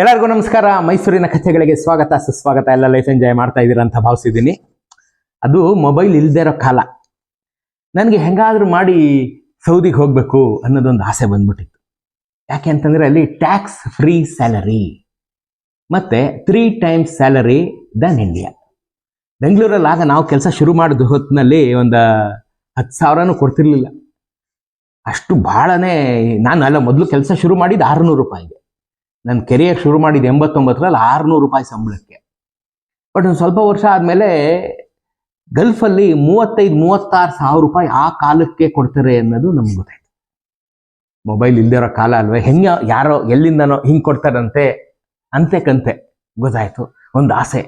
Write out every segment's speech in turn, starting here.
ಎಲ್ಲರಿಗೂ ನಮಸ್ಕಾರ. ಮೈಸೂರಿನ ಕಥೆಗಳಿಗೆ ಸ್ವಾಗತ, ಸುಸ್ವಾಗತ. ಎಲ್ಲ ಲೈಫ್ ಎಂಜಾಯ್ ಮಾಡ್ತಾ ಇದ್ದೀರ ಅಂತ ಭಾವಿಸಿದ್ದೀನಿ. ಅದು ಮೊಬೈಲ್ ಇಲ್ಲದೆ ಇರೋ ಕಾಲ. ನನಗೆ ಹೆಂಗಾದ್ರೂ ಮಾಡಿ ಸೌದಿಗೆ ಹೋಗಬೇಕು ಅನ್ನೋದೊಂದು ಆಸೆ ಬಂದ್ಬಿಟ್ಟಿತ್ತು. ಯಾಕೆ ಅಂತಂದರೆ ಅಲ್ಲಿ ಟ್ಯಾಕ್ಸ್ ಫ್ರೀ ಸ್ಯಾಲರಿ ಮತ್ತು three times salary than India ಬೆಂಗಳೂರಲ್ಲಿ ಆಗ ನಾವು ಕೆಲಸ ಶುರು ಮಾಡಿದ ಹೊತ್ತಿನಲ್ಲಿ ಒಂದು ಹತ್ತು ಸಾವಿರನೂ ಕೊಡ್ತಿರ್ಲಿಲ್ಲ. ಅಷ್ಟು ಭಾಳನೇ ನಾನು ಅಲ್ಲ ಮೊದಲು ಕೆಲಸ ಶುರು ಮಾಡಿದ್ದು ಆರುನೂರು ರೂಪಾಯಿಗೆ. ನನ್ನ ಕೆರಿಯರ್ ಶುರು ಮಾಡಿದ್ದು ಎಂಬತ್ತೊಂಬತ್ತರಲ್ಲಿ ಆರುನೂರು ರೂಪಾಯಿ ಸಂಬಳಕ್ಕೆ. ಬಟ್ ಒಂದು ಸ್ವಲ್ಪ ವರ್ಷ ಆದಮೇಲೆ ಗಲ್ಫಲ್ಲಿ ಮೂವತ್ತೈದು, ಮೂವತ್ತಾರು ಸಾವಿರ ರೂಪಾಯಿ ಆ ಕಾಲಕ್ಕೆ ಕೊಡ್ತಾರೆ ಅನ್ನೋದು ನಮ್ಗೆ ಗೊತ್ತಾಯ್ತು. ಮೊಬೈಲ್ ಇಲ್ದಿರೋ ಕಾಲ ಅಲ್ವೇ? ಹೆಂಗೆ ಯಾರೋ ಎಲ್ಲಿಂದನೋ ಹಿಂಗೆ ಕೊಡ್ತಾರಂತೆ? ಅಂತೆ ಕಂತೆ. ಗೊತ್ತಾಯ್ತು. ಒಂದು ಆಸೆ.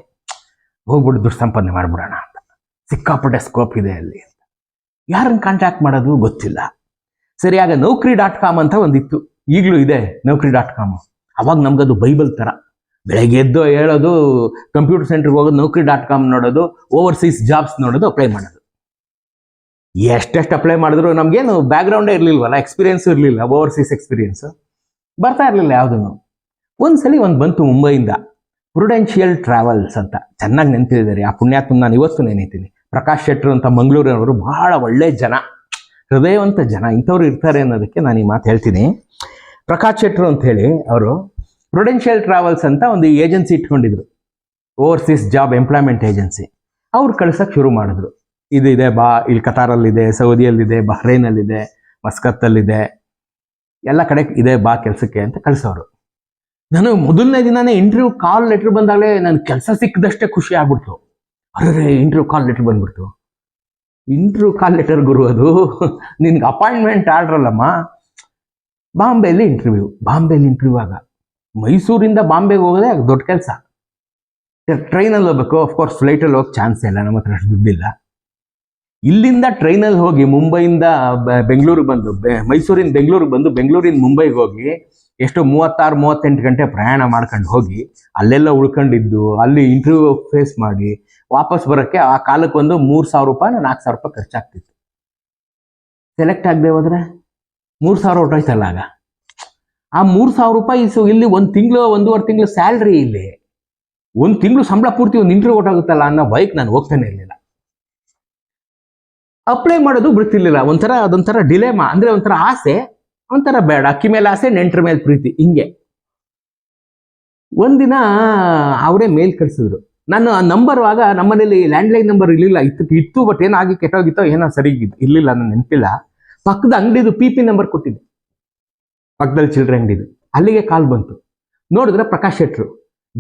ಹೋಗ್ಬಿಟ್ಟು ದುಡ್ಡು ಸಂಪಾದನೆ ಮಾಡ್ಬಿಡೋಣ ಅಂತ. ಸಿಕ್ಕಾಪಟ್ಟೆ ಸ್ಕೋಪ್ ಇದೆ ಅಲ್ಲಿ ಅಂತ. ಯಾರನ್ನು ಕಾಂಟ್ಯಾಕ್ಟ್ ಮಾಡೋದು ಗೊತ್ತಿಲ್ಲ. ಸರಿಯಾಗ ನೌಕರಿ ಡಾಟ್ ಕಾಮ್ ಅಂತ ಒಂದಿತ್ತು. ಈಗಲೂ ಇದೆ ನೌಕರಿ ಡಾಟ್ ಕಾಮ್ ಅವಾಗ ನಮ್ಗದು ಬೈಬಲ್ ಥರ ಬೆಳಗ್ಗೆ ಎದ್ದು ಹೇಳೋದು ಕಂಪ್ಯೂಟರ್ ಸೆಂಟ್ರಿಗೆ ಹೋಗೋದು ನೌಕರಿ ಡಾಟ್ ಕಾಮ್ ನೋಡೋದು ಓವರ್ಸೀಸ್ ಜಾಬ್ಸ್ ನೋಡೋದು ಅಪ್ಲೈ ಮಾಡೋದು. ಎಷ್ಟೆಷ್ಟು ಅಪ್ಲೈ ಮಾಡಿದ್ರು ನಮಗೇನು ಬ್ಯಾಕ್ಗ್ರೌಂಡೇ ಇರಲಿಲ್ವಲ್ಲ ಎಕ್ಸ್ಪೀರಿಯನ್ಸ್ ಇರಲಿಲ್ಲ ಓವರ್ಸೀಸ್ ಎಕ್ಸ್ಪೀರಿಯನ್ಸ್ ಬರ್ತಾ ಇರಲಿಲ್ಲ ಯಾವುದೂ ಒಂದ್ಸಲಿ ಒಂದು ಬಂತು ಮುಂಬೈಯಿಂದ. ಪ್ರುಡೆನ್ಷಿಯಲ್ ಟ್ರಾವೆಲ್ಸ್ ಅಂತ. ಚೆನ್ನಾಗಿ ನೆನಪಿದ್ದಾರೆ ಆ ಪುಣ್ಯಾತ್ಮ ನಾನು ಇವತ್ತು ನೆನೀತೀನಿ. ಪ್ರಕಾಶ್ ಶೆಟ್ರು ಅಂತ ಮಂಗಳೂರಿನವರು ಬಹಳ ಒಳ್ಳೆ ಜನ. ಹೃದಯವಂತ ಜನ. ಇಂಥವ್ರು ಇರ್ತಾರೆ ಅನ್ನೋದಕ್ಕೆ ನಾನು ಈ ಮಾತು ಹೇಳ್ತೀನಿ. ಪ್ರಕಾಶ್ ಶೆಟ್ರು ಅಂತ ಹೇಳಿ ಅವರು ಪ್ರೊಡೆನ್ಷಿಯಲ್ ಟ್ರಾವೆಲ್ಸ್ ಅಂತ ಒಂದು ಏಜೆನ್ಸಿ ಇಟ್ಕೊಂಡಿದ್ರು. ಓವರ್ಸೀಸ್ ಜಾಬ್ ಎಂಪ್ಲಾಯ್ಮೆಂಟ್ ಏಜೆನ್ಸಿ ಅವ್ರು ಕಳ್ಸಕ್ಕೆ ಶುರು ಮಾಡಿದ್ರು. ಇದು ಇದೆ, ಬಾ, ಇಲ್ಲಿ ಕತಾರಲ್ಲಿದೆ, ಸೌದಿಯಲ್ಲಿದೆ, ಬಹ್ರೈನಲ್ಲಿದೆ, ಮಸ್ಕತ್ತಲ್ಲಿದೆ. ಎಲ್ಲ ಕಡೆ ಇದೆ, ಬಾ, ಕೆಲಸಕ್ಕೆ ಅಂತ ಕಳಿಸೋರು. ನಾನು ಮೊದಲನೇ ದಿನನೇ ಇಂಟರ್ವ್ಯೂ ಕಾಲ್ ಲೆಟ್ರ್ ಬಂದಾಗಲೇ ನನ್ನ ಕೆಲಸ ಸಿಕ್ಕದಷ್ಟೇ ಖುಷಿ ಆಗ್ಬಿಡ್ತು. ಅರೆ ಇಂಟರ್ವ್ಯೂ ಕಾಲ್ ಲೆಟ್ರ್ ಬಂದ್ಬಿಡ್ತು. ಇಂಟರ್ವ್ಯೂ ಕಾಲ್ ಲೆಟರ್ ಗುರು ಅದು. ನಿನ್ಗೆ ಅಪಾಯಿಂಟ್ಮೆಂಟ್ ಆರ್ಡ್ರಲ್ಲಮ್ಮ ಬಾಂಬೆಯಲ್ಲಿ ಇಂಟರ್ವ್ಯೂ ಬಾಂಬೆಲಿ ಇಂಟರ್ವ್ಯೂ ಆಗ. ಮೈಸೂರಿಂದ ಬಾಂಬೆಗೆ ಹೋಗೋದೇ ದೊಡ್ಡ ಕೆಲಸ. ಟ್ರೈನಲ್ಲಿ ಹೋಗ್ಬೇಕು. ಅಫ್ಕೋರ್ಸ್ ಫ್ಲೈಟಲ್ಲಿ ಹೋಗಕ್ಕೆ ಚಾನ್ಸ್ ಇಲ್ಲ. ನಮ್ಮ ಹತ್ರ ಅಷ್ಟು ದುಡ್ಡಿಲ್ಲ. ಇಲ್ಲಿಂದ ಟ್ರೈನಲ್ಲಿ ಹೋಗಿ ಮುಂಬೈಯಿಂದ ಬೆಂಗಳೂರಿಗೆ ಬಂದು ಮೈಸೂರಿಂದ ಬೆಂಗಳೂರಿಗೆ ಬಂದು, ಬೆಂಗಳೂರಿಂದ ಮುಂಬೈಗೆ ಹೋಗಿ ಎಷ್ಟು ಮೂವತ್ತಾರು, ಮೂವತ್ತೆಂಟು ಗಂಟೆ ಪ್ರಯಾಣ ಮಾಡ್ಕೊಂಡು ಹೋಗಿ, ಅಲ್ಲೆಲ್ಲ ಉಳ್ಕೊಂಡಿದ್ದು, ಅಲ್ಲಿ ಇಂಟರ್ವ್ಯೂ ಫೇಸ್ ಮಾಡಿ, ವಾಪಸ್ ಬರೋಕ್ಕೆ ಆ ಕಾಲಕ್ಕೆ ಒಂದು ಮೂರು ಸಾವಿರ ರೂಪಾಯಿ, ನಾಲ್ಕು ಸಾವಿರ ರೂಪಾಯಿ ಖರ್ಚಾಗ್ತಿತ್ತು. ಸೆಲೆಕ್ಟ್ ಆಗದೆ ಹೋದ್ರೆ? ಮೂರು ಸಾವಿರ ಹೊರಟೋಯ್ತಲ್ಲ ಆಗ? ಆ ಮೂರು ಸಾವಿರ ರೂಪಾಯಿ ಸೊ ಇಲ್ಲಿ ಒಂದು ತಿಂಗಳು, ಒಂದೂವರೆ ತಿಂಗಳು ಸ್ಯಾಲ್ರಿ ಇಲ್ಲಿ. ಒಂದು ತಿಂಗಳು ಸಂಬಳ ಪೂರ್ತಿ ಒಂದು ಇಂಟರ್ವ್ಯೂ ಹೊರಟೋಗುತ್ತಲ್ಲ ಅನ್ನೋ ಬೈಕ್ ನಾನು ಹೋಗ್ತಾನೆ ಇರಲಿಲ್ಲ. ಅಪ್ಲೈ ಮಾಡೋದು ಬಿಡ್ತಿರ್ಲಿಲ್ಲ. ಒಂಥರ, ಅದೊಂಥರ ಡಿಲೇಮಾ ಅಂದ್ರೆ ಒಂಥರ ಆಸೆ, ಒಂಥರ ಬೇಡ. ಅಕ್ಕಿ ಮೇಲೆ ಆಸೆ, ನೆಂಟ್ರ ಮೇಲೆ ಪ್ರೀತಿ. ಹಿಂಗೆ. ಒಂದಿನ ಅವರೇ ಮೇಲ್ ಕಳಿಸಿದ್ರು. ನಾನು ಆ ನಂಬರ್ ಆಗ ನಮ್ಮನೇಲಿ ಲ್ಯಾಂಡ್ಲೈನ್ ನಂಬರ್ ಇರಲಿಲ್ಲ. ಇತ್ತು ಇತ್ತು ಬಟ್ ಏನಾಗಿ ಕೆಟ್ಟೋಗಿತ್ತೋ, ಏನೋ ಸರಿ ಇರಲಿಲ್ಲ, ನಾನು ನೆನಪಿಲ್ಲ. ಪಕ್ಕದ ಅಂಗಡಿದು ಪಿ ಪಿ ನಂಬರ್ ಕೊಟ್ಟಿದ್ದೆ. ಪಕ್ಕದಲ್ಲಿ ಚಿಲ್ಲರೆ ಅಂಗಡಿದು. ಅಲ್ಲಿಗೆ ಕಾಲ್ ಬಂತು. ನೋಡಿದ್ರೆ ಪ್ರಕಾಶ್ ಶೆಟ್ರು,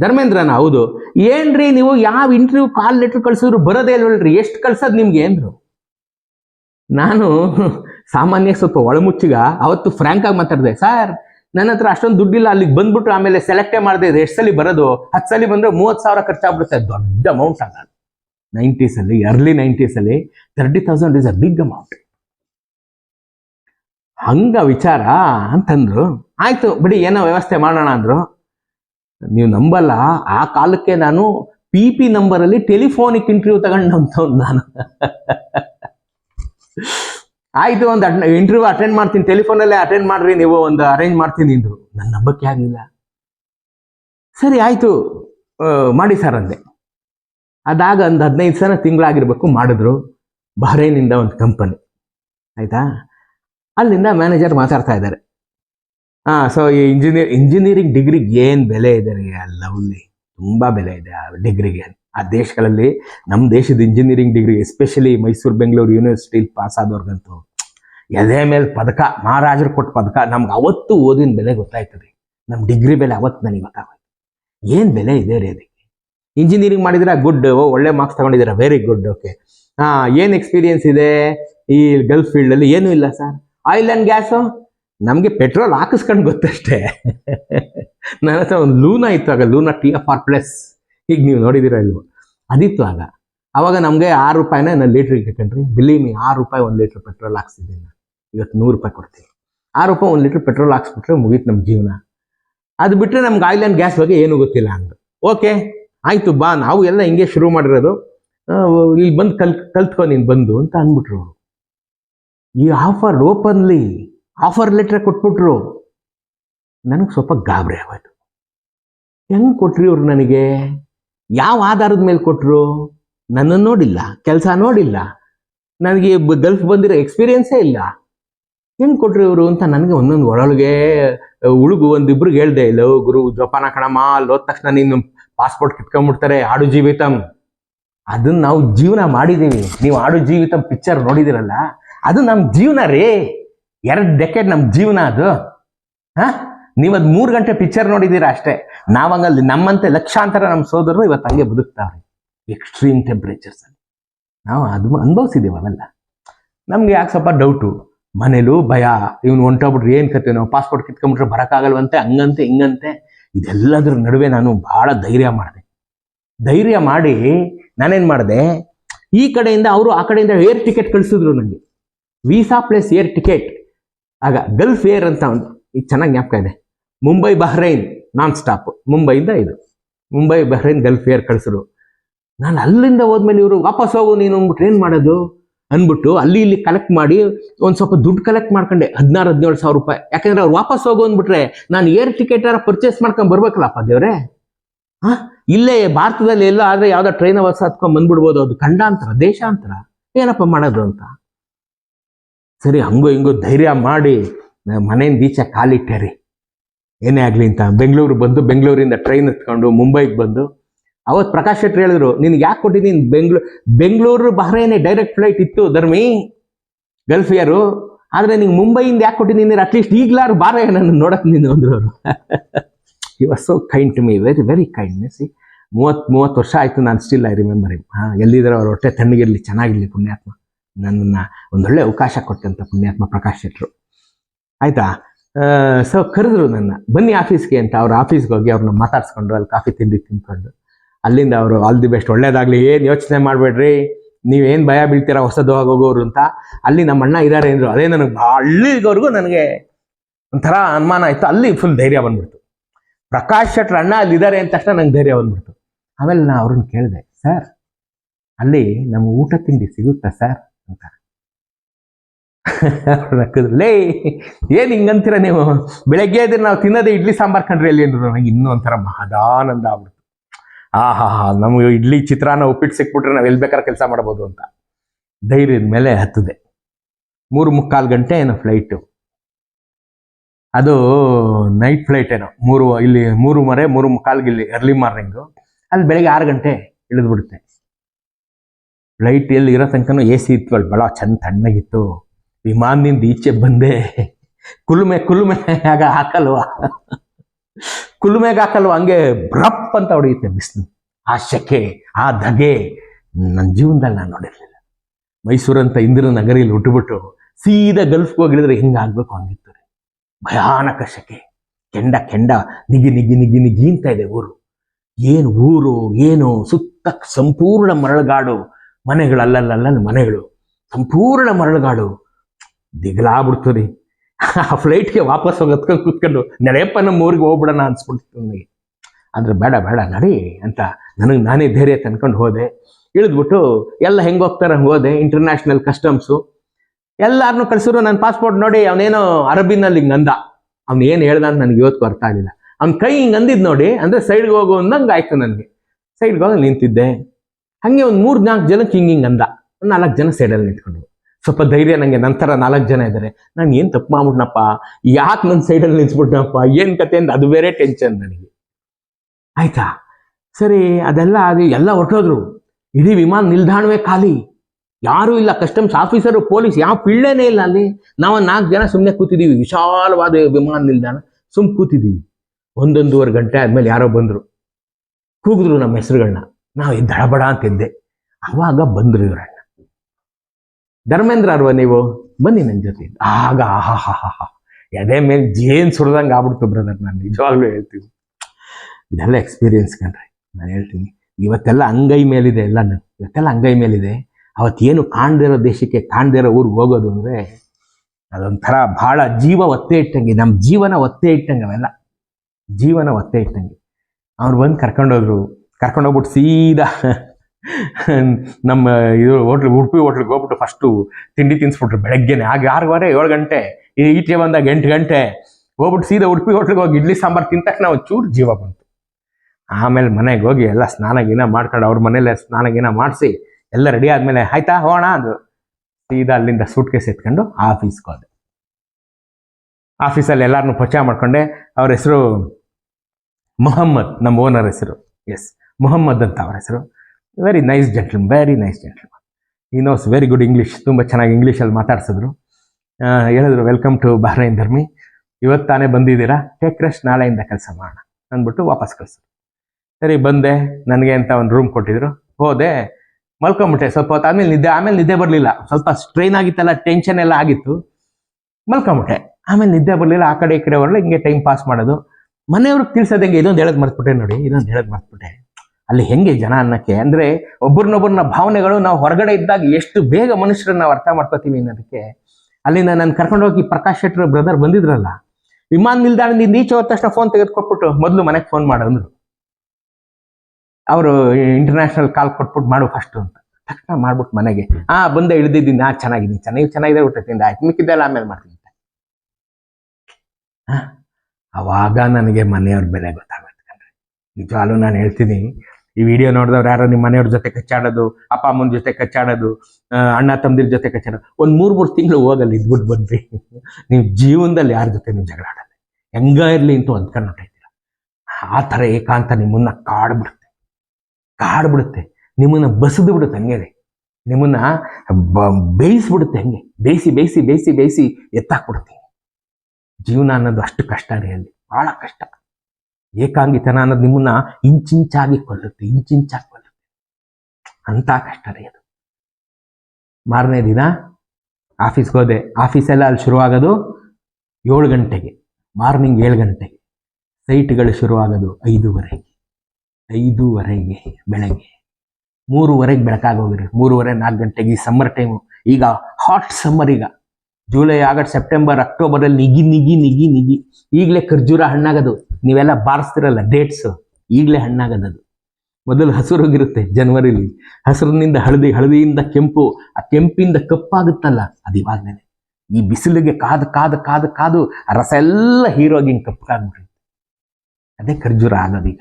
ಧರ್ಮೇಂದ್ರನ, ಹೌದು. ಏನ್ರಿ ನೀವು ಯಾವ ಇಂಟರ್ವ್ಯೂ ಕಾಲ್ ಲೆಟ್ರ್ ಕಳ್ಸಿದ್ರು ಬರೋದೇ ಇಲ್ವಲ್ರಿ? ಎಷ್ಟು ಕಳ್ಸೋದು ನಿಮ್ಗೆ? ಏನ್ರು ನಾನು ಸಾಮಾನ್ಯ ಸ್ವಲ್ಪ ಒಳಮುಚ್ಚಿಗ ಅವತ್ತು ಫ್ರ್ಯಾಂಕ್ ಆಗಿ ಮಾತಾಡಿದೆ, ಸರ್, ನನ್ನ ಹತ್ರ ಅಷ್ಟೊಂದು ದುಡ್ಡಿಲ್ಲ, ಅಲ್ಲಿಗೆ ಬಂದ್ಬಿಟ್ಟು ಆಮೇಲೆ ಸೆಲೆಕ್ಟೇ ಮಾಡಿದೆ ಎಷ್ಟು ಸಲ ಬರೋದು? ಹತ್ತು ಸಲ ಬಂದ್ರೆ ಮೂವತ್ತು ಸಾವಿರ ಖರ್ಚಾಗ್ಬಿಡುತ್ತೆ. ದೊಡ್ಡ ಅಮೌಂಟ್ ಅಲ್ಲ ನೈಂಟೀಸಲ್ಲಿ early ನೈಂಟೀಸಲ್ಲಿ thirty thousand is a big amount ಹಂಗ ವಿಚಾರ ಅಂತಂದ್ರು. ಆಯ್ತು ಬಿಡಿ, ಏನೋ ವ್ಯವಸ್ಥೆ ಮಾಡೋಣ ಅಂದ್ರು. ನೀವು ನಂಬಲ್ಲ. ಆ ಕಾಲಕ್ಕೆ ನಾನು ಪಿ ಪಿ ನಂಬರಲ್ಲಿ ಟೆಲಿಫೋನಿಕ್ ಇಂಟರ್ವ್ಯೂ ತಗೊಂಡಂಥವ್ನು ನಾನು. ಆಯ್ತು, ಒಂದು ಇಂಟರ್ವ್ಯೂ ಅಟೆಂಡ್ ಮಾಡ್ತೀನಿ. ಟೆಲಿಫೋನಲ್ಲೇ ಅಟೆಂಡ್ ಮಾಡ್ರಿ. ನೀವು ಒಂದು ಅರೇಂಜ್ ಮಾಡ್ತೀನಿ ಅಂದ್ರು. ನನ್ನ ನಂಬಕ್ಕೆ ಆಗಲಿಲ್ಲ. ಸರಿ, ಆಯ್ತು. ಮಾಡಿ ಸರ್ ಅಂದೆ. ಅದಾಗ ಒಂದು ಹದಿನೈದು ಸಲ ತಿಂಗಳಾಗಿರ್ಬೇಕು ಮಾಡಿದ್ರು. ಬಹ್ರೈನಿಂದ ಒಂದು ಕಂಪನಿ ಆಯ್ತಾ? ಅಲ್ಲಿಂದ ಮ್ಯಾನೇಜರ್ ಮಾತಾಡ್ತಾ ಇದ್ದಾರೆ. ಹಾಂ ಸೊ ಈ ಇಂಜಿನಿಯರ್ ಇಂಜಿನಿಯರಿಂಗ್ ಡಿಗ್ರಿಗೆ ಏನು ಬೆಲೆ ಇದೆ ರೀ? ಲವ್ಲಿ, ತುಂಬ ಬೆಲೆ ಇದೆ ಆ ಡಿಗ್ರಿಗೆ ಆ ದೇಶಗಳಲ್ಲಿ ನಮ್ಮ ದೇಶದ engineering degree especially Mysuru, Bengaluru ಯೂನಿವರ್ಸಿಟಿಲಿ pass ಆದವ್ರಿಗಂತೂ, ಎದೆ ಮೇಲೆ ಪದಕ, ಮಹಾರಾಜರು ಕೊಟ್ಟ ಪದಕ ನಮ್ಗೆ ಅವತ್ತು ಓದಿನ ಬೆಲೆ ಗೊತ್ತಾಯ್ತದೆ. ನಮ್ಮ ಡಿಗ್ರಿ ಬೆಲೆ ಅವತ್ತು ನನಗೆ ಗೊತ್ತಾಗೋಯ್ತು. ಏನು ಬೆಲೆ ಇದೆ ರೀ ಅದಕ್ಕೆ? ಇಂಜಿನಿಯರಿಂಗ್ ಮಾಡಿದ್ರೆ? ಗುಡ್ ಒಳ್ಳೆ ಮಾರ್ಕ್ಸ್ ತಗೊಂಡಿದ್ದೀರಾ ವೆರಿ ಗುಡ್ ಓಕೆ ಹಾಂ, ಏನು ಎಕ್ಸ್ಪೀರಿಯನ್ಸ್ ಇದೆ ಈ ಗಲ್ಫ್ ಫೀಲ್ಡಲ್ಲಿ ಏನೂ ಇಲ್ಲ ಸರ್ ಆಯಿಲ್ ಆ್ಯಂಡ್ ಗ್ಯಾಸು? ನಮಗೆ ಪೆಟ್ರೋಲ್ ಹಾಕಿಸ್ಕೊಂಡು ಗೊತ್ತಷ್ಟೇ. ನನ್ನ ಹತ್ರ ಒಂದು ಲೂನಾ ಇತ್ತು, ಆಗ Luna T F R plus. ಈಗ ನೀವು ನೋಡಿದ್ದೀರಾ ಇಲ್ವೋ? ಅದಿತ್ತು ಆಗ. ಆವಾಗ ನಮಗೆ ಆರು ರೂಪಾಯಿನ ನಾನು ಲೀಟ್ರಿಗೆ ಕಂಡ್ರಿ ಮೀ ಆರು ರೂಪಾಯಿ ಒಂದು ಲೀಟ್ರ್ ಪೆಟ್ರೋಲ್ ಹಾಕ್ಸಿದ್ದೀನಿ ಇವತ್ತು ನೂರು ರೂಪಾಯಿ ಕೊಡ್ತೀನಿ. ಆರು ರೂಪಾಯಿ ಒಂದು ಲೀಟ್ರ್ ಪೆಟ್ರೋಲ್ ಹಾಕ್ಸ್ಬಿಟ್ರೆ ಮುಗೀತು ನಮ್ಮ ಜೀವನ. ಅದು ಬಿಟ್ಟರೆ ನಮ್ಗೆ ಆಯಿಲ್ ಆ್ಯಂಡ್ ಗ್ಯಾಸ್ ಬಗ್ಗೆ ಏನೂ ಗೊತ್ತಿಲ್ಲ ಅಂದರು. ಓಕೆ, ಆಯಿತು ಬಾ, ನಾವು ಎಲ್ಲ ಹಿಂಗೆ ಶುರು ಮಾಡಿರೋದು. ಇಲ್ಲಿ ಬಂದು ಕಲ್ ಕಲ್ತ್ಕೊ ನೀನು ಬಂದು ಅಂತ ಅಂದ್ಬಿಟ್ರು ಅವರು. ಈ ಆಫರ್ ಓಪನ್ಲಿ ಆಫರ್ ಲೆಟ್ರ್ ಕೊಟ್ಬಿಟ್ರು. ನನಗೆ ಸ್ವಲ್ಪ ಗಾಬರಿ ಆಗೋಯ್ತು. ಹೆಂಗೆ ಕೊಟ್ರಿ ಇವ್ರು ನನಗೆ? ಯಾವ ಆಧಾರದ ಮೇಲೆ ಕೊಟ್ಟರು ನನ್ನನ್ನು ನೋಡಿಲ್ಲ, ಕೆಲಸ ನೋಡಿಲ್ಲ. ನನಗೆ ಗಲ್ಫ್ ಬಂದಿರೋ ಎಕ್ಸ್ಪೀರಿಯೆನ್ಸೇ ಇಲ್ಲ. ಹೆಂಗೆ ಕೊಟ್ರು ಇವರು ಅಂತ ನನಗೆ ಒಂದೊಂದು ಒಳಗೆ ಉಳುಗು ಒಂದಿಬ್ರಿಗೆ ಹೇಳ್ದೆ ಇಲ್ಲ ಗುರು, ಜೋಪಾನ ಕಣಮ್ಮ ಅಲ್ಲಿ ಹೋದ ತಕ್ಷಣ ನೀನು ಪಾಸ್ಪೋರ್ಟ್ ಕಿತ್ಕೊಂಡ್ಬಿಡ್ತಾರೆ ಆಡು ಜೀವಿತಂ ಅದನ್ನ ನಾವು ಜೀವನ ಮಾಡಿದ್ದೀವಿ ನೀವು ಆಡು ಜೀವಿತಂ ಪಿಕ್ಚರ್ ನೋಡಿದಿರಲ್ಲ ಅದು ನಮ್ಮ ಜೀವನ ರೀ. ಎರಡು ಡೆಕೆಡ್ ನಮ್ಮ ಜೀವನ ಅದು. ಹಾ? ನೀವು ಮೂರು ಗಂಟೆ ಪಿಕ್ಚರ್ ನೋಡಿದ್ದೀರಾ ಅಷ್ಟೇ. ನಾವಂಗಲ್ಲಿ ನಮ್ಮಂತೆ ಲಕ್ಷಾಂತರ ನಮ್ಮ ಸೋದರರು ಇವತ್ತು ಹಂಗೆ ಬದುಕ್ತಾವ್ರಿ. ಎಕ್ಸ್ಟ್ರೀಮ್ ಟೆಂಪ್ರೇಚರ್ಸ್ ಅಲ್ಲಿ. ನಾವು ಅದು ಅನುಭವಿಸಿದ್ದೀವಿ ಅವೆಲ್ಲ. ನಮ್ಗೆ ಯಾಕೆ ಸ್ವಲ್ಪ ಡೌಟು ಮನೇಲೂ ಭಯ. ಇವನು ಹೊಂಟೋಗ್ಬಿಟ್ರೆ ಏನು ಕತೆ ನಾವು? ಪಾಸ್ಪೋರ್ಟ್ ಕಿತ್ಕೊಂಡ್ಬಿಟ್ರೆ ಬರೋಕ್ಕಾಗಲ್ವಂತೆ? ಹಂಗಂತೆ, ಹಿಂಗಂತೆ? ಇದೆಲ್ಲದ್ರ ನಡುವೆ ನಾನು ಭಾಳ ಧೈರ್ಯ ಮಾಡಿದೆ. ಧೈರ್ಯ ಮಾಡಿ ನಾನೇನು ಮಾಡಿದೆ? ಈ ಕಡೆಯಿಂದ ಅವರು ಆ ಕಡೆಯಿಂದ ಏರ್ ಟಿಕೆಟ್ ಕಳಿಸಿದ್ರು ನನಗೆ ವೀಸಾ ಪ್ಲಸ್ ಏರ್ ಟಿಕೆಟ್ ಆಗ ಗಲ್ಫ್ ಏರ್ ಅಂತ ಒಂದು ಇದು ಚೆನ್ನಾಗಿ ಜ್ಞಾಪಕ ಇದೆ. ಮುಂಬೈ ಬಹ್ರೈನ್ ನಾನ್ ಸ್ಟಾಪ್ ಮುಂಬೈಯಿಂದ ಇದು. ಮುಂಬೈ ಬಹ್ರೈನ್ ಗಲ್ಫ್ ಏರ್ ಕಳಿಸಿದ್ರು. ನಾನು ಅಲ್ಲಿಂದ ಹೋದ್ಮೇಲೆ ಇವರು ವಾಪಸ್ ಹೋಗು ನೀನು ಅಂದ್ಬಿಟ್ಟು ಏನು ಮಾಡೋದು? ಅಂದ್ಬಿಟ್ಟು ಅಲ್ಲಿ ಇಲ್ಲಿ ಕಲೆಕ್ಟ್ ಮಾಡಿ ಒಂದು ಸ್ವಲ್ಪ ದುಡ್ಡು ಕಲೆಕ್ಟ್ ಮಾಡ್ಕೊಂಡೆ. ಹದಿನಾರು, ಹದಿನೇಳು ಸಾವಿರ ರೂಪಾಯಿ. ಯಾಕಂದ್ರೆ ಅವ್ರು ವಾಪಸ್ ಹೋಗು ಅಂದ್ಬಿಟ್ರೆ ನಾನು ಏರ್ ಟಿಕೆಟ್ ಪರ್ಚೇಸ್ ಮಾಡ್ಕೊಂಡು ಬರ್ಬೇಕಲ್ಲಪ್ಪ ದೇವ್ರೆ? ಹಾ ಇಲ್ಲೇ ಭಾರತದಲ್ಲಿ ಎಲ್ಲ ಆದರೆ ಯಾವುದೋ ಟ್ರೈನ್ ಅವರ್ಸ್ ಹತ್ಕೊಂಡು ಬಂದ್ಬಿಡ್ಬೋದು. ಅದು ಖಂಡಾಂತರ, ದೇಶಾಂತರ. ಏನಪ್ಪ ಮಾಡೋದು ಅಂತ? ಸರಿ, ಹಂಗೋ ಹಿಂಗೋ ಧೈರ್ಯ ಮಾಡಿ ಮನೇನ ಈಚೆ ಕಾಲಿಟ್ಟೆ ರೀ ಏನೇ ಆಗಲಿ ಅಂತ. ಬೆಂಗಳೂರು ಬಂದು, ಬೆಂಗಳೂರಿಂದ ಟ್ರೈನ್ ಹತ್ಕೊಂಡು ಮುಂಬೈಗೆ ಬಂದು ಅವತ್ತು ಪ್ರಕಾಶ್ ಶೆಟ್ಟಿ ಹೇಳಿದ್ರು, ನಿನಗೆ ಯಾಕೆ ಕೊಟ್ಟಿದ್ದೀನಿ ಬೆಂಗ್ಳೂರು ಬೆಂಗಳೂರು ಬಹ್ರೇನೆ ಡೈರೆಕ್ಟ್ ಫ್ಲೈಟ್ ಇತ್ತು ಧರ್ಮಿ, ಗಲ್ಫ್ ಇಯರು. ಆದರೆ ನಿಂಗೆ ಮುಂಬೈಯಿಂದ ಯಾಕೆ ಕೊಟ್ಟಿದ್ದೀನಿ ಅಟ್ಲೀಸ್ಟ್ ಈಗಲಾರು ಬಾರೇ ನನ್ನ ನೋಡಕ್ಕೆ ನೀನು ಅಂದ್ರು ಅವರು. You are so kind to me very very kindness ಮೂವತ್ತು ಮೂವತ್ತು ವರ್ಷ ಆಯಿತು, ನಾನು ಸ್ಟಿಲ್ ಐ ರಿಮೆಂಬರ್ ಹಾಂ ಎಲ್ಲಿದ್ದಾರೆ ಅವ್ರ ಹೊಟ್ಟೆ ತಣ್ಣಗಿರಲಿ, ಚೆನ್ನಾಗಿರಲಿ ಪುಣ್ಯಾತ್ಮ. ನನ್ನನ್ನು ಒಂದೊಳ್ಳೆ ಅವಕಾಶ ಕೊಟ್ಟಂತ ಪುಣ್ಯಾತ್ಮ ಪ್ರಕಾಶ್ ಶೆಟ್ರು. ಆಯಿತಾ? ಸೊ ಕರೆದ್ರು ನನ್ನ, ಬನ್ನಿ ಆಫೀಸ್ಗೆ ಅಂತ ಅವ್ರ ಆಫೀಸ್ಗೆ ಹೋಗಿ ಅವ್ರನ್ನ ಮಾತಾಡ್ಸ್ಕೊಂಡ್ರು ಅಲ್ಲಿ ಕಾಫಿ ತಿಂಡಿ ತಿನ್ಕೊಂಡು ಅಲ್ಲಿಂದ ಅವರು ಆಲ್ ದಿ ಬೆಸ್ಟ್ ಒಳ್ಳೇದಾಗಲಿ, ಏನು ಯೋಚನೆ ಮಾಡಬೇಡ್ರಿ ನೀವೇನು ಭಯ ಬೀಳ್ತೀರಾ ಹೊಸದು ಹೋಗೋರು ಅಂತ. ಅಲ್ಲಿ ನಮ್ಮ ಅಣ್ಣ ಇದ್ದಾರೆ ಅಂದರು, ಅದೇ ನನಗೆ ಹಳ್ಳಿಗವ್ರಿಗೂ ನನಗೆ ಒಂಥರ ಅನುಮಾನ ಆಯಿತು, ಅಲ್ಲಿ ಫುಲ್ ಧೈರ್ಯ ಬಂದ್ಬಿಡ್ತು. ಪ್ರಕಾಶ್ ಶೆಟ್ರ ಅಣ್ಣ ಅಲ್ಲಿದ್ದಾರೆ ಅಂದ ತಕ್ಷಣ ನಂಗೆ ಧೈರ್ಯ ಬಂದ್ಬಿಡ್ತು. ಆಮೇಲೆ ನಾನು ಅವ್ರನ್ನ ಕೇಳಿದೆ, ಸರ್, ಅಲ್ಲಿ ನಮ್ಮ ಊಟ ತಿಂಡಿ ಸಿಗುತ್ತಾ, ಸರ್? ಅಂತ ಅವ್ರು ನಕ್ಕಿದ್ರು, ಲೇ ಏನ್ ಹಿಂಗಂತೀರ ನೀವು? ಬೆಳಗ್ಗೆ ಇದ್ರೆ ನಾವು ತಿನ್ನೋದೇ ಇಡ್ಲಿ ಸಾಂಬಾರ್ ಕಂಡ್ರೆ ಅಲ್ಲಿ ಅಂದ್ರು ನನಗೆ ಇನ್ನೂ ಒಂಥರ ಮಹದಾನಂದ ಆಗ್ಬಿಡ್ತು. ಆ ಹಾ ನಮಗೆ ಇಡ್ಲಿ ಚಿತ್ರಾನ್ನ ಉಪ್ಪಿಟ್ಟು ಸಿಕ್ಬಿಟ್ರೆ ನಾವು ಎಲ್ಲಿ ಬೇಕಾದ್ರೆ ಕೆಲಸ ಮಾಡ್ಬೋದು ಅಂತ. ಧೈರ್ಯದ ಮೇಲೆ ಹತ್ತದೆ. ಮೂರು ಮುಕ್ಕಾಲು ಗಂಟೆ ಏನೋ ಫ್ಲೈಟು ಅದು ನೈಟ್ ಫ್ಲೈಟ್ ಏನೋ ಮೂರು ಇಲ್ಲಿ ಮೂರು ಮರೆ ಮೂರು ಮುಕ್ಕಾಲ್ಗೆ ಇಲ್ಲಿ ಅರ್ಲಿ ಮಾರ್ನಿಂಗು ಅಲ್ಲಿ ಬೆಳಗ್ಗೆ ಆರು ಗಂಟೆ ಇಳಿದು ಬಿಡುತ್ತೆ ಫ್ಲೈಟ್ ಎಲ್ಲಿ ಇರೋ ತನಕನೂ ಎ ಸಿ ಇತ್ತು ಅಲ್ಲಿ ಭಾಳ ಚಂದ ತಣ್ಣಗಿತ್ತು. ವಿಮಾನದಿಂದ ಈಚೆ ಬಂದೆ. ಕುಲುಮೆ ಕುಲುಮೆ ಆಗ ಹಾಕಲ್ವಾ? ಕುಲುಮೆಗೆ ಹಾಕಲ್ವ? ಹಂಗೆ ಬ್ರಪ್ ಅಂತ ಹೊಡೆಯುತ್ತೆ ಬಿಸಿಲು. ಆ ಶೆಕೆ, ಆ ಧಗೆ ನನ್ನ ಜೀವನದಲ್ಲಿ ನಾನು ನೋಡಿರ್ಲಿಲ್ಲ. ಮೈಸೂರಂತ ಇಂದಿರ ನಗರಿಯಲ್ಲಿ ಹುಟ್ಟುಬಿಟ್ಟು ಸೀದಾ ಗಲ್ಫ್ಗೆ ಹೋಗಿಳಿದ್ರೆ ಹಿಂಗಾಗ್ಬೇಕು ಹಂಗಿತ್ತು ರೀ. ಭಯಾನಕ ಶೆಕೆ. ಕೆಂಡ ಕೆಂಡ, ನಿಗಿ ನಿಗಿ ನಿಗಿ ನಿಗಿ ಅಂತ ಇದೆ ಊರು. ಏನು ಊರು, ಏನು ಸುತ್ತ ಸಂಪೂರ್ಣ ಮರಳುಗಾಡು. ಮನೆಗಳು ಅಲ್ಲಲ್ಲಲ್ಲ ಮನೆಗಳು. ಸಂಪೂರ್ಣ ಮರಳುಗಾಡು. ರೀ ಆ ಫ್ಲೈಟ್ಗೆ ವಾಪಸ್ ಹೋಗಿ ಹತ್ಕೊಂಡು ಕೂತ್ಕೊಂಡು ನಡೆಯಪ್ಪ ನಮ್ಮ ಊರಿಗೆ ಹೋಗ್ಬಿಡೋಣ ಅನ್ಸ್ಬಿಡ್ತು ನನಗೆ. ಆದ್ರೆ ಬೇಡ ಬೇಡ, ನಡಿ ಅಂತ ನನಗೆ ನಾನೇ ಧೈರ್ಯ ತಂದ್ಕೊಂಡು ಹೋದೆ. ಇಳಿದ್ಬಿಟ್ಟು ಎಲ್ಲ ಹೆಂಗೆ ಹೋಗ್ತಾರೆ ಹಂಗೆ ಹೋದೆ. ಇಂಟರ್ನ್ಯಾಷನಲ್ ಕಸ್ಟಮ್ಸು ಎಲ್ಲಾರನ್ನು ಕಳ್ಸಿದ್ರು ನನ್ನ ಪಾಸ್ಪೋರ್ಟ್ ನೋಡಿ, ಅವನೇನೋ ಅರಬಿನಲ್ಲಿ ಹಿಂಗೆ ಅಂದ ಅವ್ನು ಏನು ಹೇಳ್ದ ಅಂತ ನನಗೆ ಇವತ್ತು ಅರ್ಥ ಆಗಿಲ್ಲ ಅವ್ನ ಕೈ ಹಿಂಗೆ ಅಂದಿದ್ದು ನೋಡಿ, ಅಂದರೆ ಸೈಡ್ಗೆ ಹೋಗು ಅಂದಂಗೆ ಆಯ್ತು ನನಗೆ. ಸೈಡ್ಗೆ ಹೋಗಿ ನಿಂತಿದ್ದೆ. ಹಾಗೆ ಒಂದು ಮೂರು ನಾಲ್ಕು ಜನಕ್ಕೆ ಹಿಂಗೆ ಹಿಂಗೆ ಅಂದ. ನಾಲ್ಕು ಜನ ಸೈಡಲ್ಲಿ ನಿಂತ್ಕೊಂಡ್ರು. ಸ್ವಲ್ಪ ಧೈರ್ಯ ನನಗೆ ನಂತರ ನಾಲ್ಕು ಜನ ಇದ್ದಾರೆ ನಾನು ಏನು ತಪ್ಪು ಮಾಡ್ಬಿಟ್ನಪ್ಪ? ಯಾಕೆ ನನ್ನ ಸೈಡಲ್ಲಿ ನಿಂತ್ಬಿಟ್ನಪ್ಪ? ಏನು ಕತೆ ಅಂತ ಅದು ಬೇರೆ ಟೆನ್ಷನ್ ನನಗೆ. ಆಯ್ತಾ? ಸರಿ, ಅದೆಲ್ಲ ಅದು ಎಲ್ಲ ಹೊರಟೋದ್ರು. ಇಡೀ ವಿಮಾನ ನಿಲ್ದಾಣವೇ ಖಾಲಿ. ಯಾರೂ ಇಲ್ಲ. ಕಸ್ಟಮ್ಸ್ ಆಫೀಸರು ಪೊಲೀಸ್ ಯಾವ ಪಿಳ್ಳೆನೇ ಇಲ್ಲ ಅಲ್ಲಿ. ನಾವು ನಾಲ್ಕು ಜನ ಸುಮ್ಮನೆ ಕೂತಿದ್ದೀವಿ ವಿಶಾಲವಾದ ವಿಮಾನ ನಿಲ್ದಾಣ. ಸುಮ್ ಕೂತಿದ್ದೀವಿ ಒಂದೊಂದೂವರೆ ಗಂಟೆ ಆದಮೇಲೆ ಯಾರೋ ಬಂದರು. ಕೂಗಿದ್ರು ನಮ್ಮ ಹೆಸರುಗಳನ್ನ ನಾವು ದಡಬಡ ಅಂತಿದ್ದೆ. ಅವಾಗ ಬಂದ್ರು ಇವರಣ್ಣ ಧರ್ಮೇಂದ್ರ ಅಲ್ವಾ ನೀವು? ಬನ್ನಿ ನನ್ನ ಜೊತೆ. ಆಗ ಆಹಾ ಎದೆ ಮೇಲೆ ಜೇನು ಸುಡ್ದಂಗೆ ಆಗ್ಬಿಡ್ತು ಬ್ರದರ್ ನಾನು. ನಿಜವಾಗ್ಲೂ ಹೇಳ್ತೀನಿ. ಇದೆಲ್ಲ ಎಕ್ಸ್ಪೀರಿಯನ್ಸ್ ಕಂಡ್ರೆ ನಾನು ಹೇಳ್ತೀನಿ. ಇವತ್ತೆಲ್ಲ ಅಂಗೈ ಮೇಲಿದೆ ಎಲ್ಲ ನಾನು. ಇವತ್ತೆಲ್ಲ ಅಂಗೈ ಮೇಲಿದೆ. ಅವತ್ತೇನು ಕಾಣ್ದಿರೋ ದೇಶಕ್ಕೆ ಕಾಣ್ದಿರೋ ಊರಿಗೆ ಹೋಗೋದು ಅಂದರೆ ಅದೊಂಥರ ಭಾಳ ಜೀವ ಒತ್ತೆ ಇಟ್ಟಂಗೆ. ನಮ್ಮ ಜೀವನ ಒತ್ತೆ ಇಟ್ಟಂಗೆ ಅವೆಲ್ಲ. ಜೀವನ ಒತ್ತೆ ಇಟ್ಟಂಗೆ. ಅವ್ರು ಬಂದು ಕರ್ಕೊಂಡೋದ್ರು. ಕರ್ಕೊಂಡೋಗ್ಬಿಟ್ಟು ಸೀದಾ ನಮ್ಮ ಇದು ಹೋಟ್ಲ್, ಉಡುಪಿ ಹೋಟ್ಲಿಗೆ ಹೋಗ್ಬಿಟ್ಟು ಫಸ್ಟು ತಿಂಡಿ ತಿನ್ಸ್ಬಿಟ್ರು ಬೆಳಗ್ಗೆನೆ. ಆಗ ಆರೂವರೆ, ಏಳು ಗಂಟೆ, ಈ ಈಚೆ ಬಂದಾಗ ಎಂಟು ಗಂಟೆ. ಹೋಗ್ಬಿಟ್ಟು ಸೀದಾ ಉಡುಪಿ ಹೋಟ್ಲಿಗೆ ಹೋಗಿ ಇಡ್ಲಿ ಸಾಂಬಾರು ತಿಂತಕ್ಕೆ ನಾವು ಚೂರು ಜೀವ ಬಂತು. ಆಮೇಲೆ ಮನೆಗೆ ಹೋಗಿ ಎಲ್ಲ ಸ್ನಾನ ಗೀನ ಮಾಡ್ಕೊಂಡು ಅವ್ರ ಮನೇಲೆ ಸ್ನಾನ ಗೀನ ಮಾಡಿಸಿ ಎಲ್ಲ ರೆಡಿ ಆದಮೇಲೆ, ಆಯ್ತಾ, ಹೋಗೋಣ ಅದು ಸೀದಾ ಅಲ್ಲಿಂದ ಸೂಟ್ ಕೇಸ್ ಎತ್ಕೊಂಡು ಆಫೀಸ್ಗೆ ಹೋದೆ. ಆಫೀಸಲ್ಲಿ ಎಲ್ಲರನ್ನೂ ಪರಿಚಯ ಮಾಡ್ಕೊಂಡೆ. ಅವ್ರ ಹೆಸರು ಮೊಹಮ್ಮದ್, ನಮ್ಮ ಓನರ್ ಹೆಸರು. ಎಸ್ ಮೊಹಮ್ಮದ್ ಅಂತ ಅವರ ಹೆಸರು. Very nice gentle very nice gentle ಈ ನೋಸ್ ವೆರಿ ಗುಡ್ ಇಂಗ್ಲೀಷ್ ತುಂಬ ಚೆನ್ನಾಗಿ ಇಂಗ್ಲೀಷಲ್ಲಿ ಮಾತಾಡ್ಸಿದ್ರು. ಹೇಳಿದ್ರು ವೆಲ್ಕಮ್ ಟು ಬಹ್ರೈನ್ ಧರ್ಮಿ ಇವತ್ತು ತಾನೇ ಬಂದಿದ್ದೀರಾ? ಟೇಕ್ ರೆಸ್ಟ್ ನಾಳೆಯಿಂದ ಕೆಲಸ ಮಾಡೋಣ. ಅಂದ್ಬಿಟ್ಟು ವಾಪಸ್ ಕಳಿಸಿದ್ರು. ಸರಿ, ಬಂದೆ. ನನಗೆ ಅಂತ ಒಂದು ರೂಮ್ ಕೊಟ್ಟಿದ್ರು. ಹೋದೆ. ಮಲ್ಕೊಂಬಿಟ್ಟೆ. ಸ್ವಲ್ಪ ಹೊತ್ತು ಆಮೇಲೆ ನಿದ್ದೆ ಆಮೇಲೆ ನಿದ್ದೆ ಬರಲಿಲ್ಲ. ಸ್ವಲ್ಪ ಸ್ಟ್ರೈನ್ ಆಗಿತ್ತಲ್ಲ ಟೆನ್ಷನ್ ಎಲ್ಲ ಆಗಿತ್ತು. ಮಲ್ಕೊಂಬಿಟ್ಟೆ. ಆಮೇಲೆ ನಿದ್ದೆ ಬರಲಿಲ್ಲ. ಆ ಕಡೆ ಈ ಕಡೆ ಬರಲ್ಲ ಹಿಂಗೆ ಟೈಮ್ ಪಾಸ್ ಮಾಡೋದು. ಮನೆಯವ್ರಿಗೆ ತಿಳಿಸೋದಂಗೆ ಇದೊಂದು ಹೇಳೋದು ಮರ್ತ್ಬಿಟ್ಟೆ ನೋಡಿ, ಇದೊಂದು ಹೇಳೋದು ಮರ್ತ್ಬಿಟ್ಟೆ. ಅಲ್ಲಿ ಹೆಂಗೆ ಜನ ಅನ್ನಕ್ಕೆ? ಅಂದ್ರೆ ಒಬ್ಬರನ್ನೊಬ್ಬರನ್ನ ಭಾವನೆಗಳು ನಾವು ಹೊರಗಡೆ ಇದ್ದಾಗ ಎಷ್ಟು ಬೇಗ ಮನುಷ್ಯರನ್ನ ನಾವು ಅರ್ಥ ಮಾಡ್ಕೋತೀವಿ ಅನ್ನೋದಕ್ಕೆ ಅಲ್ಲಿಂದ ನಾನು ಕರ್ಕೊಂಡೋಗಿ ಪ್ರಕಾಶ್ ಶೆಟ್ಟರ್ ಬ್ರದರ್ ಬಂದಿದ್ರಲ್ಲ ವಿಮಾನ ನಿಲ್ದಾಣದಿಂದ ಈಚೆ ಹೋದ ತಕ್ಷಣ ಫೋನ್ ತೆಗೆದುಕೊಟ್ಬಿಟ್ಟು ಮೊದಲು ಮನೆಗೆ ಫೋನ್ ಮಾಡಂದ್ರು ಅವರು ಇಂಟರ್ನ್ಯಾಷನಲ್ ಕಾಲ್ ಕೊಟ್ಬಿಟ್ಟು ಮಾಡು ಫಸ್ಟ್ ಅಂತ. ತಕ್ಷಣ ಮಾಡ್ಬಿಟ್ಟು ಮನೆಗೆ ಆ ಬಂದೆ ಇಳಿದಿದ್ದೀನಿ. ನಾ ಚೆನ್ನಾಗಿದ್ದೀನಿ. ಚೆನ್ನಾಗಿ ಚೆನ್ನಾಗಿದೆ ಊಟ ತಿಂದ. ಆಯ್ತು ಮಿಕ್ಕಿದ್ದೆಲ್ಲ ಆಮೇಲೆ ಮಾಡ್ತೀನಿ ಆ, ಅವಾಗ ನನಗೆ ಮನೆಯವ್ರ ಬೆಲೆ ಗೊತ್ತಾಗುತ್ತೆ ನಿಜವಾಗ್ಲೂ ನಾನು ಹೇಳ್ತೀನಿ ಈ ವಿಡಿಯೋ ನೋಡಿದವ್ರು ಯಾರೋ ನಿಮ್ಮ ಮನೆಯವ್ರ ಜೊತೆ ಕಚ್ಚಾಡೋದು, ಅಪ್ಪ ಅಮ್ಮನ ಜೊತೆ ಕಚ್ಚಾಡೋದು ಅಣ್ಣ ತಮ್ಮದಿರ ಜೊತೆ ಕಚ್ಚಾಡೋದು. ಒಂದು ಮೂರು ಮೂರು ತಿಂಗಳು ಹೋಗಲ್ಲ ಇದ್ಬಿಟ್ಟು ಬಂದ್ರಿ ನೀವು ಜೀವನದಲ್ಲಿ ಯಾರ ಜೊತೆ ನೀವು ಜಗಳ ಆಡಲ್ಲ. ಹೆಂಗ ಇರಲಿ ಅಂತ ಅಂದ್ಕೊಂಡು ಹೊಂಟೈತೀರ ಆ ಥರ ಏಕಾಂತ ನಿಮ್ಮನ್ನ ಕಾಡ್ಬಿಡುತ್ತೆ. ಕಾಡ್ಬಿಡುತ್ತೆ. ನಿಮ್ಮನ್ನ ಬಸದು ಬಿಡುತ್ತೆ ಹಂಗೇನೆ. ನಿಮ್ಮನ್ನ ಬೇಯಿಸ್ಬಿಡುತ್ತೆ ಹಂಗೆ. ಬೇಯಿಸಿ ಬೇಯಿಸಿ ಬೇಯಿಸಿ ಬೇಯಿಸಿ ಎತ್ತಾಕ್ಬಿಡುತ್ತೆ ಜೀವನ ಅನ್ನೋದು ಅಷ್ಟು ಕಷ್ಟ ರೀ ಅಲ್ಲಿ. ಭಾಳ ಕಷ್ಟ. ಏಕಾಂಗಿತನ ಅನ್ನೋದು ನಿಮ್ಮನ್ನ ಇಂಚಿಂಚಾಗಿ ಕೊಲ್ಲುತ್ತೆ ಇಂಚಿಂಚಾಗಿ ಕೊಲ್ಲುತ್ತೆ. ಅಂತ ಕಷ್ಟ ರೀ ಅದು. ಮಾರನೇ ದಿನ ಆಫೀಸ್ಗೆ ಹೋದೆ. ಆಫೀಸೆಲ್ಲ ಅಲ್ಲಿ ಶುರುವಾಗೋದು ಏಳು ಗಂಟೆಗೆ. ಮಾರ್ನಿಂಗ್ ಏಳು ಗಂಟೆಗೆ. ಸೈಟ್ಗಳು ಶುರುವಾಗೋದು ಐದೂವರೆಗೆ. ಐದೂವರೆಗೆ ಬೆಳಗ್ಗೆ. ಮೂರುವರೆಗೆ ಬೆಳಕಾಗೋಗಿರಿ ಮೂರುವರೆ, ನಾಲ್ಕು ಗಂಟೆಗೆ ಈ ಸಮ್ಮರ್ ಟೈಮು ಈಗ ಹಾಟ್ ಸಮ್ಮರ್ ಈಗ. ಜುಲೈ, ಆಗಸ್ಟ್, ಸೆಪ್ಟೆಂಬರ್, ಅಕ್ಟೋಬರಲ್ಲಿ ನಿಗಿ ನಿಗಿ ನಿಗಿ ನಿಗಿ. ಈಗಲೇ ಖರ್ಜೂರ ಹಣ್ಣಾಗೋದು. ನೀವೆಲ್ಲ ಬಾರಿಸ್ತಿರಲ್ಲ ಡೇಟ್ಸು ಈಗಲೇ ಹಣ್ಣಾಗದದು ಮೊದಲು ಹಸಿರುಗಿರುತ್ತೆ ಜನವರಿಲಿ ಹಸಿರಿನಿಂದ ಹಳದಿ, ಹಳದಿಯಿಂದ ಕೆಂಪು, ಆ ಕೆಂಪಿಂದ ಕಪ್ಪಾಗುತ್ತಲ್ಲ, ಅದು ಇವಾಗಲೇ ಈ ಬಿಸಿಲಿಗೆ ಕಾದು ಕಾದು ಕಾದು ಕಾದು ರಸ ಎಲ್ಲ ಹೀರೋಗಿ ಕಪ್ಪಾಗ್ಬಿಟ್ರಿ. ಅದೇ ಖರ್ಜೂರ ಆಗೋದೀಗ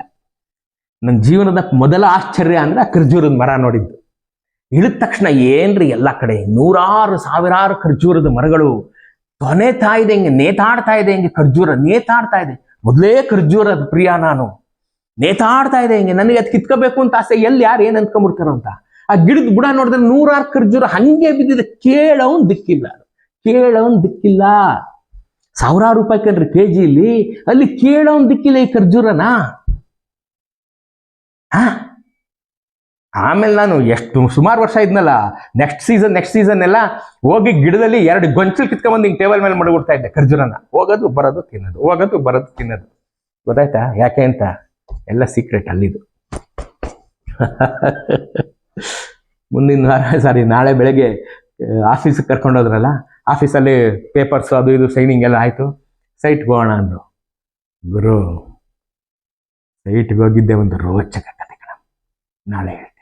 ನನ್ನ ಜೀವನದ ಮೊದಲ ಆಶ್ಚರ್ಯ ಅಂದ್ರೆ ಆ ಖರ್ಜೂರದ ಮರ ನೋಡಿದ್ದು. ಇಳಿದ ತಕ್ಷಣ ಏನ್ರಿ ಎಲ್ಲ ಕಡೆ? ನೂರಾರು, ಸಾವಿರಾರು ಖರ್ಜೂರದ ಮರಗಳು. ತೊನೆತಾ ಇದೆ, ಹಿಂಗೆ ನೇತಾಡ್ತಾ ಇದೆ, ಹಿಂಗೆ ಖರ್ಜೂರ ನೇತಾಡ್ತಾ ಇದೆ. ಮೊದಲೇ ಖರ್ಜೂರದ ಪ್ರಿಯ ನಾನು. ನೇತಾಡ್ತಾ ಇದೆ ಹಿಂಗೆ, ನನಗೆ ಅದು ಕಿತ್ಕೋಬೇಕು ಅಂತ ಆಸೆ, ಎಲ್ಲಿ ಯಾರು ಏನ್ ಅಂದ್ಕೊಂಡ್ಬಿಡ್ತಾರೋ ಅಂತ. ಆ ಗಿಡದ ಬುಡ ನೋಡಿದ್ರೆ ನೂರಾರು ಖರ್ಜೂರ ಹಂಗೆ ಬಿದ್ದಿದೆ. ಕೇಳವನ್ ದಿಕ್ಕಿಲ್ಲ ಕೇಳವನ್ ದಿಕ್ಕಿಲ್ಲ. ಸಾವಿರಾರು ರೂಪಾಯಿ ಕಣ್ರಿ ಕೆ ಜಿಲಿ ಅಲ್ಲಿ ಕೇಳೋನ್ ದಿಕ್ಕಿಲ್ಲ ಈ ಖರ್ಜೂರನ. ಆ? ಆಮೇಲೆ ನಾನು ಎಷ್ಟು ಸುಮಾರು ವರ್ಷ ಇದ್ನಲ್ಲ ನೆಕ್ಸ್ಟ್ ಸೀಸನ್ ನೆಕ್ಸ್ಟ್ ಸೀಸನ್ ಎಲ್ಲ ಹೋಗಿ ಗಿಡದಲ್ಲಿ ಎರಡು ಗೊಂಚಲು ಕಿತ್ಕೊಂಡ್ಬಂದು ಹಿಂಗೆ ಟೇಬಲ್ ಮೇಲೆ ಮಡಗ್ಬಿಡ್ತಾ ಇದ್ದೆ, ಖರ್ಜೂರನ. ಹೋಗೋದು, ಬರೋದು, ತಿನ್ನೋದು, ಹೋಗೋದು, ಬರೋದು, ತಿನ್ನೋದು. ಗೊತ್ತಾಯ್ತಾ? ಯಾಕೆ ಅಂತ? ಎಲ್ಲ ಸೀಕ್ರೆಟ್ ಅಲ್ಲಿದು. ಮುಂದಿನ ವಾರ ಸಾರಿ ನಾಳೆ ಬೆಳಗ್ಗೆ ಆಫೀಸಿಗೆ ಕರ್ಕೊಂಡು ಹೋದ್ರಲ್ಲ ಆಫೀಸಲ್ಲಿ ಪೇಪರ್ಸ್ ಅದು ಇದು ಸೈನಿಂಗ್ ಎಲ್ಲ ಆಯಿತು. ಸೈಟ್ಗೆ ಹೋಗೋಣ ಅಂದರು. ಗುರು ಸೈಟ್ಗೆ ಹೋಗಿದ್ದೆ ಒಂದು ರೋಚಕ ಕತೆ ಕಣ. ನಾಳೆ